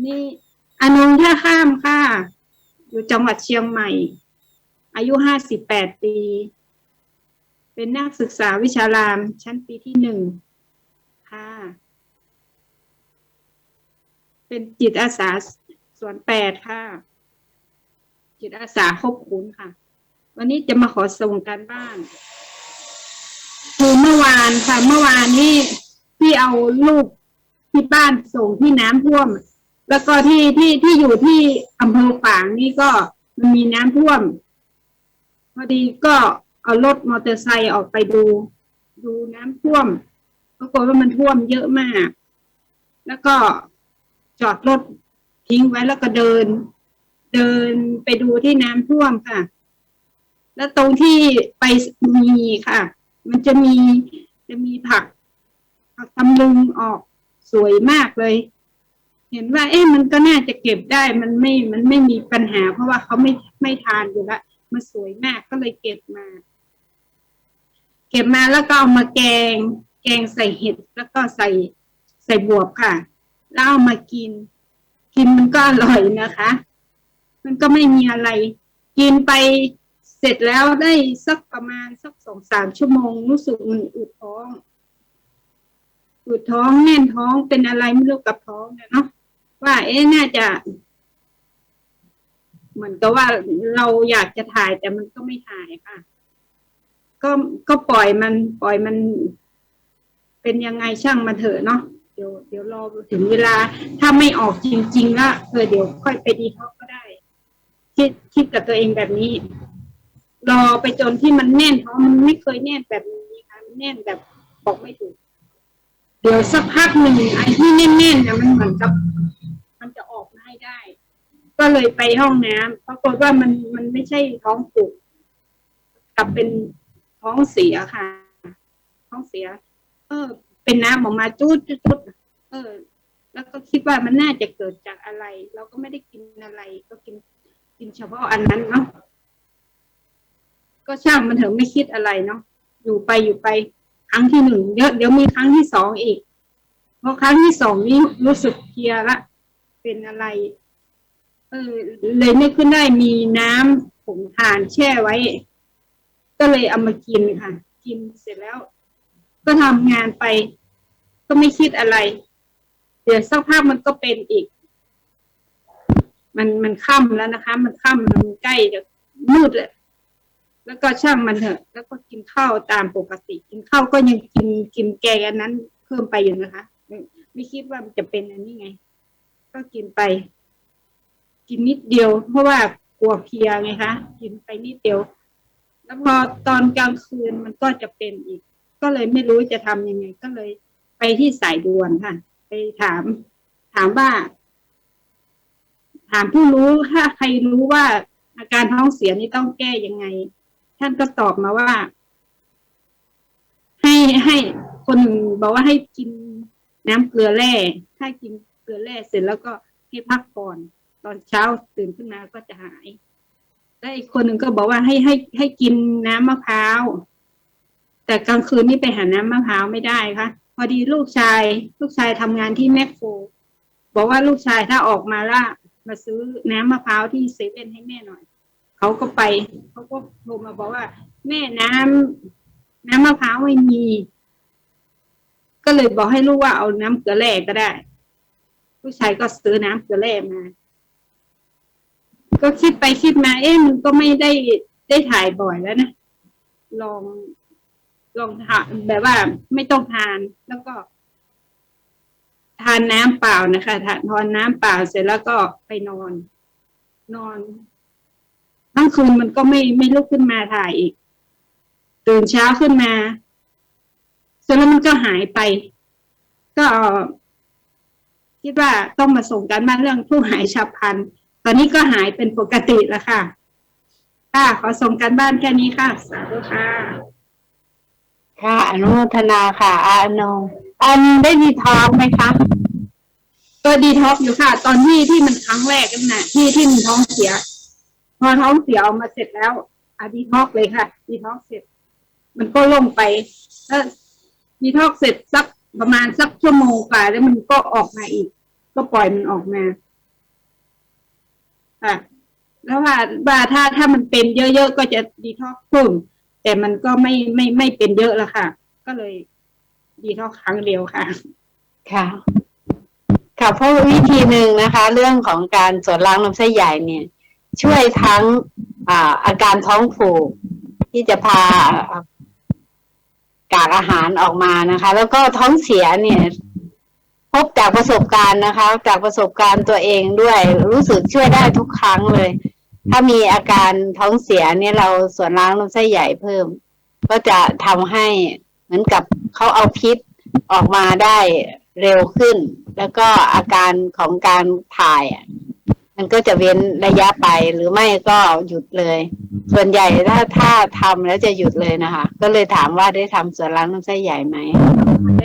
นนี้อนงท่าข้ามค่ะ อยู่จังหวัดเชียงใหม่ อายุห้าสิบแปดปี เป็นนักศึกษาวิชาราม ชั้นปีที่หนึ่งค่ะ เป็นจิตอาสาส่วนแปดค่ะ จิตอาสาคบคุณค่ะ วันนี้จะมาขอส่งการบ้านคือเมื่อวานค่ะ เมื่อวานนี้ที่เอาลูกที่บ้านส่งที่น้ำท่วม แล้วก็ที่ที่ที่อยู่ที่อำเภอฝางนี่ก็มันมีน้ำท่วม พอดีก็เอารถมอเตอร์ไซค์ออกไปดู ดูน้ำท่วมปรากฏว่ามันท่วมเยอะมาก แล้วก็จอดรถทิ้งไว้แล้วก็เดิน เดินไปดูที่น้ำท่วมค่ะ แล้วตรงที่ไปมีค่ะ มันจะมีจะมีผักผักตำลึงออกสวยมากเลย เห็นว่า เอ๊ะมันก็น่าจะเก็บได้มันไม่มันไม่มีปัญหา เพราะว่าเขาไม่ไม่ทานอยู่ล้วมันสวยมากก็เลยเก็บมา เก็บมาแล้วก็เอามาแกง แกงใส่เห็ดแล้วก็ใส่ใส่บวบค่ะ แล้วเอามากิน กินมันก็อร่อยนะคะ มันก็ไม่มีอะไร กินไปเสร็จแล้วได้สักประมาณสักสองสามชั่วโมงรู้สึกมันอุดท้อง อุดท้องแน่นท้องเป็นอะไรไม่รู้กับท้องเนาะ ว่า เอ๊ะน่าจะ เหมือนกับว่าเราอยากจะถ่ายแต่มันก็ไม่ถ่ายค่ะ ก็ก็ปล่อยมัน ปล่อยมัน เป็นยังไงช่างมันเถอะเนาะเดี๋ยวเดี๋ยวรอถึงเวลา ถ้าไม่ออกจริงๆละเออเดี๋ยวค่อยไปดีท็อกก็ได้ คิดคิดกับตัวเองแบบนี้ รอไปจนที่มันแน่นท้องมันไม่เคยแน่นแบบนี้ค่ะมันแน่นแบบบอกไม่ถูกเดี๋ยวสักพักหนึ่งไอ้ที่แน่นๆเนี่ยมันเหมือนกับ จะออกมาให้ได้ ก็เลยไปห้องน้ำปรากฏว่ามันมันไม่ใช่ท้องผูกกลับเป็นท้องเสียค่ะ ท้องเสีย เออ เป็นน้ำออกมาจุดจุดเออ แล้วก็คิดว่ามันน่าจะเกิดจากอะไร เราก็ไม่ได้กินอะไร ก็กินกินเฉพาะอันนั้นเนาะก็ช่างมันเถอะไม่คิดอะไรเนาะอยู่ไปอยู่ไป ครั้งที่หนึ่งเดี๋ยวเดี๋ยวมีครั้งที่สองอีกพอครั้งที่สองนี้รู้สึกเพียละ เป็นอะไร เออ เลยนึกขึ้นได้มีน้ำผงทานแช่ไว้ ก็เลยเอามากินค่ะ กินเสร็จแล้ว ก็ทำงานไป ก็ไม่คิดอะไร เดี๋ยวสักพักมันก็เป็นอีก มันมันค่ำแล้วนะคะ มันค่ำมันใกล้จะมืดแล้วแล้วก็ช่างมันเถอะ แล้วก็กินข้าวตามปกติ กินข้าวก็ยังกินกินแกงอันนั้นเพิ่มไปอยู่นะคะ ไม่ไม่คิดว่ามันจะเป็นอันนี้ไง ก็กินไป กินนิดเดียว เพราะว่ากลัวเพียไงคะกินไปนิดเดียว แล้วพอตอนกลางคืนมันก็จะเป็นอีก ก็เลยไม่รู้จะทำยังไง ก็เลยไปที่สายด่วนค่ะ ไปถาม ถามว่า ถามผู้รู้ถ้าใครรู้ว่าอาการท้องเสียนี่ต้องแก้ยังไง ท่านก็ตอบมาว่า ให้ให้คนบอกว่าให้กินน้ำเกลือแร่ ถ้ากิน ลือแร่เสร็จแล้วก็ให้พักก่อน ตอนเช้าตื่นขึ้นมาก็จะหายแล้วอีกคนหนึ่งก็บอกว่าให้ให้ให้กินน้ำมะพร้าว แต่กลางคืนนี่ไปหาน้ำมะพร้าวไม่ได้ค่ะ พอดีลูกชาย ลูกชายทำงานที่แมคโครบอกว่าลูกชายถ้าออกมาละมาซื้อน้ำมะพร้าวที่เซเว่นให้แม่หน่อย เขาก็ไป เขาก็โทรมาบอกว่า แม่น้ำน้ำมะพร้าวไม่มี ก็เลยบอกให้ลูกว่าเอาน้ำเกลือแร่ก็ได้ ลูกชายก็ซื้อน้ำเกลือแร่มา ก็คิดไปคิดมา เอ๊ะมันก็ไม่ได้ได้ถ่ายบ่อยแล้วนะ ลองลองทานแบบว่าไม่ต้องทานแล้วก็ ทานน้ำเปล่านะคะทานทานน้ำเปล่าเสร็จแล้วก็ไปนอน นอนทั้งคืนมันก็ไม่ไม่ลุกขึ้นมาถ่ายอีก ตื่นเช้าขึ้นมา เสร็จแล้วมันก็หายไป ก็ คิดว่าต้องมาส่งการบ้านเรื่องผู้หายฉับพลัน ตอนนี้ก็หายเป็นปกติแล้วค่ะ ค่ะ ขอส่งการบ้านแค่นี้ค่ะ สาธุค่ะ ค่ะ อนุโมทนาค่ะ อาอนงอันได้ดีท้องไหมคะก็ดีท็อกอยู่ค่ะ ตอนที่ที่มันครั้งแรกนั่นนะที่ที่มันท้องเสีย พอท้องเสียออกมาเสร็จแล้วอะดีท็อกเลยค่ะ ดีท็อกเสร็จ มันก็ลงไปแล้วดีท็อกเสร็จสัก ประมาณสักชั่วโมงกว่าแล้วมันก็ออกมาอีก ก็ปล่อยมันออกมาค่ะแล้วว่าว่าถ้าถ้ามันเป็นเยอะๆก็จะดีท็อกเพิ่มแต่มันก็ไม่ไม่ไม่เป็นเยอะแล้วค่ะ ก็เลยดีท็อกครั้งเดียวค่ะ ค่ะ ค่ะเพราะวิธีหนึ่งนะคะ เรื่องของการสวนล้างลำไส้ใหญ่เนี่ย ช่วยทั้งอ่าอาการท้องผูกที่จะพา กากอาหารออกมานะคะ แล้วก็ท้องเสียเนี่ย พบจากประสบการณ์นะคะ จากประสบการณ์ตัวเองด้วย รู้สึกช่วยได้ทุกครั้งเลย ถ้ามีอาการท้องเสียเนี่ยเราส่วนล้างลำไส้ใหญ่เพิ่ม ก็จะทำให้เหมือนกับเขาเอาพิษออกมาได้เร็วขึ้น แล้วก็อาการของการถ่ายอะ มันก็จะเว้นระยะไปหรือไม่ก็หยุดเลย ส่วนใหญ่ถ้าถ้าทำแล้วจะหยุดเลยนะคะ ก็เลยถามว่าได้ทำส่วนล้างลำไส้ใหญ่ไหม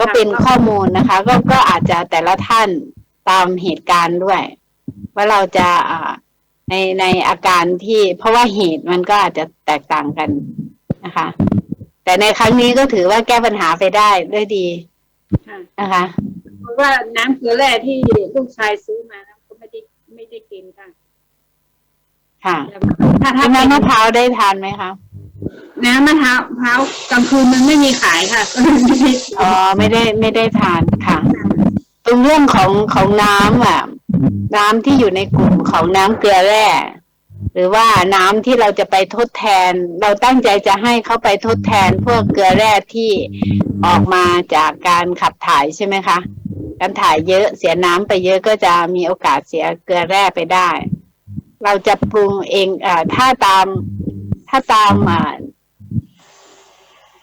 ก็เป็นข้อมูลนะคะ ก็ก็อาจจะแต่ละท่านตามเหตุการณ์ด้วย ว่าเราจะในในอาการที่เพราะว่าเหตุมันก็อาจจะแตกต่างกันนะคะ แต่ในครั้งนี้ก็ถือว่าแก้ปัญหาไปได้ด้วยดีนะคะ เพราะว่าน้ำเกลือแร่ที่ลูกชายซื้อมานะก็ไม่ได้ไม่ได้กินค่ะ ค่ะถ้าถ้าน้ำมะพร้าวได้ทานไหมคะน้ำมะพร้าวพร้าวกลางคืนมันไม่มีขายค่ะก็เลยไม่ได้กินอ๋อไม่ได้ไม่ได้ทานค่ะ ตรงเรื่องของของน้ำอะ น้ำที่อยู่ในกลุ่มของน้ำเกลือแร่หรือว่าน้ำที่เราจะไปทดแทน เราตั้งใจจะให้เขาไปทดแทนพวกเกลือแร่ที่ออกมาจากการขับถ่ายใช่ไหมคะการถ่ายเยอะเสียน้ำไปเยอะก็จะมีโอกาสเสียเกลือแร่ไปได้ เราจะปรุงเองอถ้าตามถ้าตามอ่า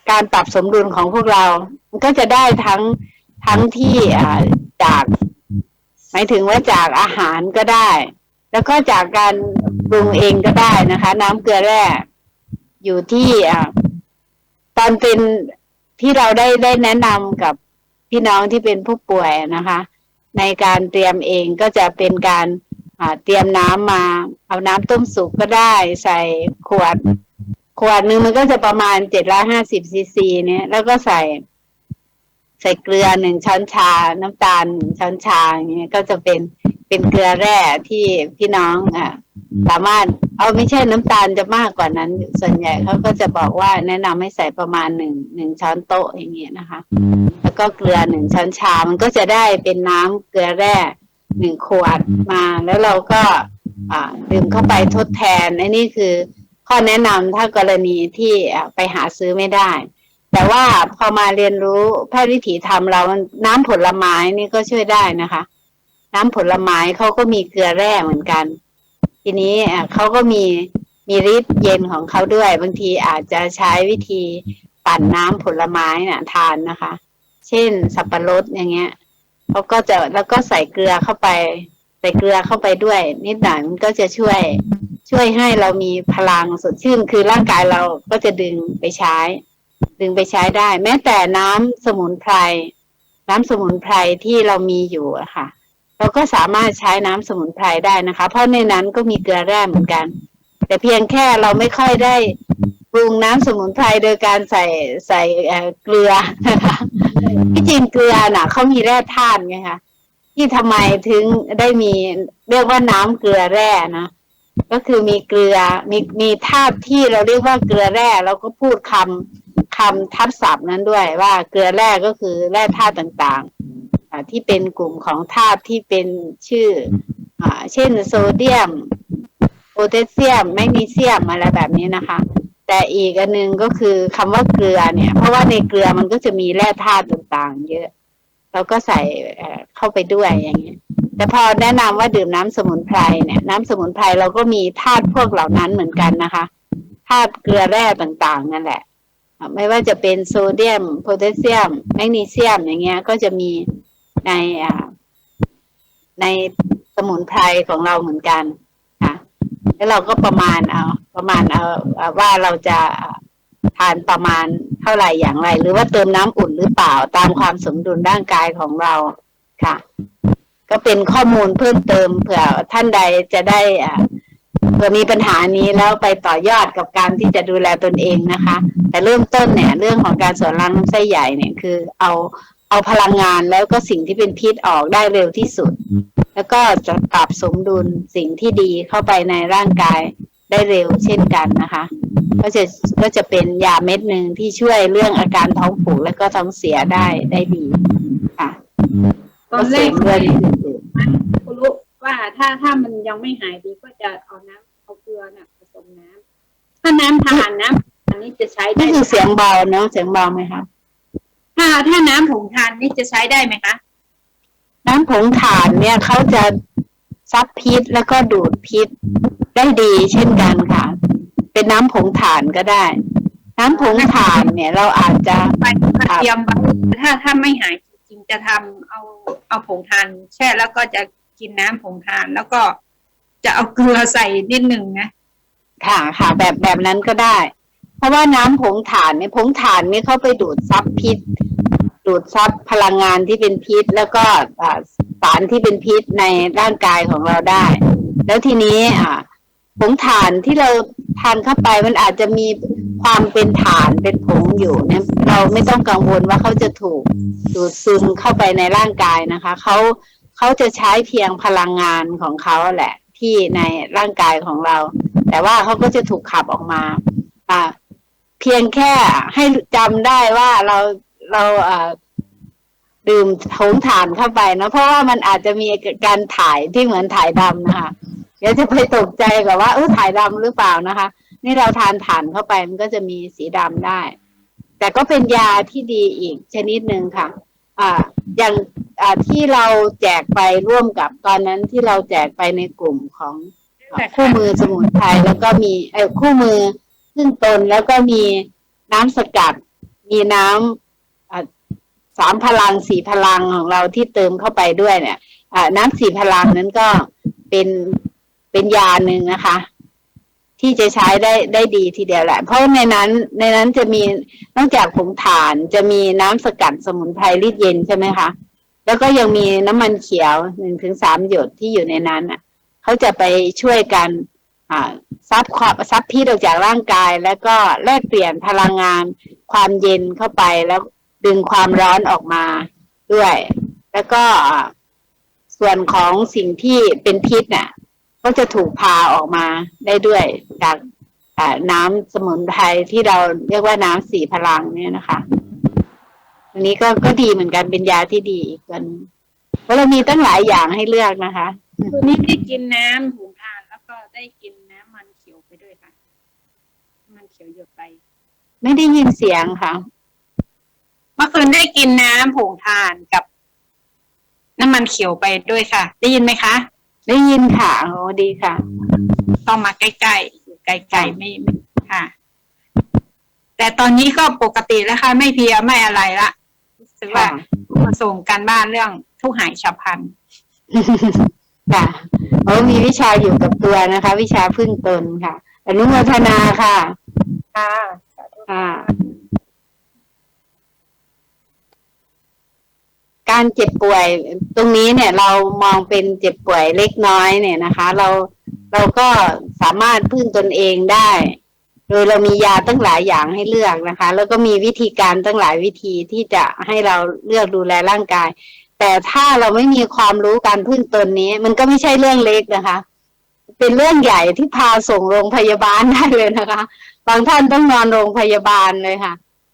การปรับสมดุลของพวกเรามันก็จะได้ทั้งทั้งที่จาก หมายถึงว่าจากอาหารก็ได้ แล้วก็จากการปรุงเองก็ได้นะคะ น้ำเกลือแร่อยู่ที่อตอนเป็นที่เราได้ได้แนะนำกับพี่น้องที่เป็นผู้ป่วยนะคะ ในการเตรียมเองก็จะเป็นการ เตรียมน้ำมา เอาน้ำต้มสุกก็ได้ใส่ขวด ขวดหนึ่งมันก็จะประมาณเจ็ดร้อยห้าสิบซีซีเนี่ย แล้วก็ใส่ ใส่เกลือหนึ่งช้อนชา น้ำตาลหนึ่งช้อนชาอย่างเงี้ยก็จะเป็นเป็นเกลือแร่ที่พี่น้องอะสามารถเอาไม่ใช่น้ำตาลจะมากกว่านั้น ส่วนใหญ่เขาก็จะบอกว่าแนะนำให้ใส่ประมาณหนึ่งหนึ่งช้อนโต๊ะอย่างเงี้ยนะคะ แล้วก็เกลือหนึ่งช้อนชา มันก็จะได้เป็นน้ำเกลือแร่ หนึ่งขวดมาแล้วเราก็อ่าดื่มเข้าไปทดแทนอันนี้คือข้อแนะนำถ้ากรณีที่อะไปหาซื้อไม่ได้ แต่ว่าพอมาเรียนรู้แพทย์วิถีธรรมเราน้ำผลไม้นี่ก็ช่วยได้นะคะ น้ำผลไม้เขาก็มีเกลือแร่เหมือนกัน ทีนี้อะเขาก็มีมีฤทธิ์เย็นของเขาด้วย บางทีอาจจะใช้วิธีปั่นน้ำผลไม้น่ะทานนะคะ เช่นสับปะรดอย่างเงี้ย เขาก็จะแล้วก็ใส่เกลือเข้าไป ใส่เกลือเข้าไปด้วย นิดหน่อยมันก็จะช่วย ช่วยให้เรามีพลังสดชื่น คือร่างกายเราก็จะดึงไปใช้ ดึงไปใช้ได้ แม้แต่น้ำสมุนไพรน้ำสมุนไพรที่เรามีอยู่อะค่ะ เราก็สามารถใช้น้ำสมุนไพรได้นะคะ เพราะในนั้นก็มีเกลือแร่เหมือนกัน แต่เพียงแค่เราไม่ค่อยได้ปรุงน้ำสมุนไพรโดยการใส่ใส่เอ่อเกลือนะคะ ที่จริงเกลือน่ะเขามีแร่ธาตุไงคะที่ทำไมถึงได้มีเรียกว่าน้ำเกลือแร่นะก็คือมีเกลือมีมีธาตุที่เราเรียกว่าเกลือแร่เราก็พูดคำคำทับศัพท์นั้นด้วยว่าเกลือแร่ก็คือแร่ธาตุต่างๆที่เป็นกลุ่มของธาตุที่เป็นชื่ออเช่นโซเดียมโพแทสเซียมแมกนีเซียมอะไรแบบนี้นะคะ แต่อีกอันหนึ่งก็คือคำว่าเกลือเนี่ย เพราะว่าในเกลือมันก็จะมีแร่ธาตุต่างๆ เยอะเราก็ใส่เข้าไปด้วยอย่างเงี้ยแต่พอแนะนำว่าดื่มน้ำสมุนไพรเนี่ย น้ำสมุนไพรเราก็มีธาตุพวกเหล่านั้นเหมือนกันนะคะธาตุเกลือแร่ต่างๆ นั่นแหละ ไม่ว่าจะเป็นโซเดียมโพแทสเซียม แมกนีเซียมอย่างเงี้ย ก็จะมีในอ่าในสมุนไพรของเราเหมือนกัน แล้วเราก็ประมาณเอาประมาณเอาว่าเราจะทานประมาณเท่าไหร่อย่างไร หรือว่าเติมน้ำอุ่นหรือเปล่าตามความสมดุลร่างกายของเราค่ะ ก็เป็นข้อมูลเพิ่มเติมเผื่อท่านใดจะได้อ่าเผื่อมีปัญหานี้แล้วไปต่อยอดกับการที่จะดูแลตนเองนะคะ แต่เริ่มต้นเนี่ย เรื่องของการสวนล้างลำไส้ใหญ่เนี่ยคือ เอาเอาพลังงานแล้วก็สิ่งที่เป็นพิษออกได้เร็วที่สุด แล้วก็จะปรับสมดุลสิ่งที่ดีเข้าไปในร่างกายได้เร็วเช่นกันนะคะ ก็จะก็จะเป็นยาเม็ดหนึ่งที่ช่วยเรื่องอาการท้องผูกและก็ท้องเสียได้ได้ดีค่ะตอนแรกก็เสริมด้วยอื่นคุณรู้ว่าถ้าถ้ามันยังไม่หายดีก็จะเอาน้ำเอาเกลือน่ะผสมน้ำถ้าน้ำทานน้ำอันนี้จะใช้ๆได้นี่คือเสียงเบาเนาะเสียงเบาไหมคะถ้าถ้าน้ำผงทานนี่จะใช้ได้ไหมคะ น้ำผงถ่านเนี่ยเขาจะซับพิษแล้วก็ดูดพิษได้ดีเช่นกันค่ะ เป็นน้ำผงถ่านก็ได้ น้ำผงถ่านเนี่ย เราอาจจะไปเตรียมไว้ถ้าถ้าไม่หายจริงๆจะทำเอาเอาผงทานแช่แล้วก็จะกินน้ำผงทานแล้วก็จะเอาเกลือใส่นิดหนึ่งนะค่ะค่ะแบบแบบนั้นก็ได้ เพราะว่าน้ำผงถ่านเนี่ยผงถ่านเนี่ยเขาไปดูดซับพิษ ดูดซับพลังงานที่เป็นพิษ แล้วก็สารที่เป็นพิษในร่างกายของเราได้ แล้วทีนี้อ่าผงถ่านที่เราทานเข้าไปมันอาจจะมีความเป็นถ่านเป็นผงอยู่เนี่ยเราไม่ต้องกังวลว่าเขาจะถูกดูดซึมเข้าไปในร่างกายนะคะเขาเขาจะใช้เพียงพลังงานของเขาแหละ ที่ในร่างกายของเรา แต่ว่าเขาก็จะถูกขับออกมาอ่าเพียงแค่ให้จำได้ว่าเรา เราอ่าดื่มผงถ่านเข้าไปนะเพราะว่ามันอาจจะมีการถ่ายที่เหมือนถ่ายดำนะคะเดี๋ยวจะไปตกใจกับว่าเออถ่ายดำหรือเปล่านะคะ นี่เราทานถ่านเข้าไปมันก็จะมีสีดำได้ แต่ก็เป็นยาที่ดีอีกชนิดหนึ่งค่ะ อ่า อย่างอ่าที่เราแจกไปร่วมกับตอนนั้นที่เราแจกไปในกลุ่มของอ่าคู่มือสมุนไพรแล้วก็มีเออคู่มือขึ้นตนแล้วก็มีน้ำสกัด มีน้ำอ่า สามพลังสี่พลังของเราที่เติมเข้าไปด้วยเนี่ยน้ำสี่พลังนั้นก็เป็นเป็นยาหนึ่งนะคะ ที่จะใช้ได้ได้ดีทีเดียวแหละ เพราะในนั้น ในนั้นจะมีนอกจากผงถ่านจะมีน้ำสกัดสมุนไพรรีดเย็นใช่ไหมคะแล้วก็ยังมีน้ำมันเขียวหนึ่งถึงสามหยดที่อยู่ในนั้นอะเขาจะไปช่วยกันซับความซับพิษออกจากร่างกาย แล้วก็แลกเปลี่ยนพลังงานความเย็นเข้าไปแล้ว ดึงความร้อนออกมาด้วย แล้วก็อ่าส่วนของสิ่งที่เป็นพิษเนี่ยก็จะถูกพาออกมาได้ด้วยจากอ่าน้ำสมุนไพรที่เราเรียกว่าน้ำสีพลังเนี่ยนะคะอันนี้ก็ก็ดีเหมือนกันเป็นยาที่ดีอีกตัวหนงเพราะเรามีตั้งหลายอย่างให้เลือกนะคะคืนนี้ได้กินน้ำผงทานแล้วก็ได้กินน้ำมันเขียวไปด้วยค่ะ มันเขียวหยดไป ไม่ได้ยินเสียงค่ะ เมื่อคืนได้กินน้ำผงทานกับ น้ำมันเขียวไปด้วยค่ะ ได้ยินไหมคะ ได้ยินค่ะโอ้ดีค่ะ ต้องมาใกล้ๆอยู่ไกลๆไม่ไม่ค่ะ แต่ตอนนี้ก็ปกติแล้วค่ะ ไม่เพลียไม่อะไรละรู้สึกว่าค่ะมาส่งการบ้านเรื่องทุกหายฉับพลันค่ะโอ้มีวิชาอยู่กับตัวนะคะ วิชาพึ่งตนค่ะ อนุโมทนาค่ะ ค่ะ ค่ะ การเจ็บป่วยตรงนี้เนี่ยเรามองเป็นเจ็บป่วยเล็กน้อยเนี่ยนะคะ เราเราก็สามารถพึ่งตนเองได้ โดยเรามียาตั้งหลายอย่างให้เลือกนะคะ แล้วก็มีวิธีการตั้งหลายวิธีที่จะให้เราเลือกดูแลร่างกาย แต่ถ้าเราไม่มีความรู้การพึ่งตนนี้ มันก็ไม่ใช่เรื่องเล็กนะคะ เป็นเรื่องใหญ่ที่พาส่งโรงพยาบาลได้เลยนะคะ บางท่านต้องนอนโรงพยาบาลเลยค่ะ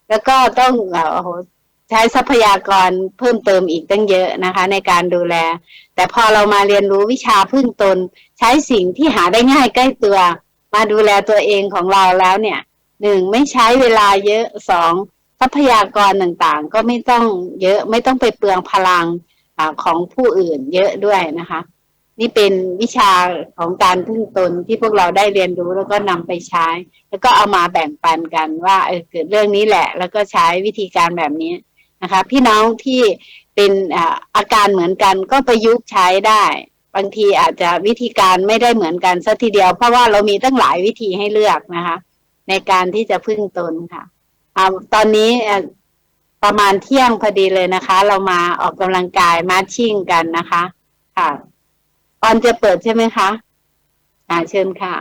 แล้วก็ต้องอ่อโอ้โห ใช้ทรัพยากรเพิ่มเติมอีกตั้งเยอะนะคะ ในการดูแล แต่พอเรามาเรียนรู้วิชาพึ่งตน ใช้สิ่งที่หาได้ง่ายใกล้ตัว มาดูแลตัวเองของเราแล้วเนี่ยหนึ่งไม่ใช้เวลาเยอะสองทรัพยากรต่างๆ ก็ไม่ต้องเยอะไม่ต้องไปเปลืองพลังอของผู้อื่นเยอะด้วยนะคะ นี่เป็นวิชาของการพึ่งตนที่พวกเราได้เรียนรู้แล้วก็นำไปใช้ แล้วก็เอามาแบ่งปันกันว่าเออเกิดเรื่องนี้แหละ แล้วก็ใช้วิธีการแบบนี้ นะคะ พี่น้องที่เป็นอาการเหมือนกันก็ประยุกต์ใช้ได้ บางทีอาจจะวิธีการไม่ได้เหมือนกันสัทีเดียว เพราะว่าเรามีตั้งหลายวิธีให้เลือกนะคะ ในการที่จะพึ่งตนค่ะอตอนนี้ประมาณเที่ยงพอดีเลยนะคะ เรามาออกกำลังกายมาชชิ่งกันนะคะ ค่ะออนจะเปิดใช่ไหมคะอ่าเชิญค่ะ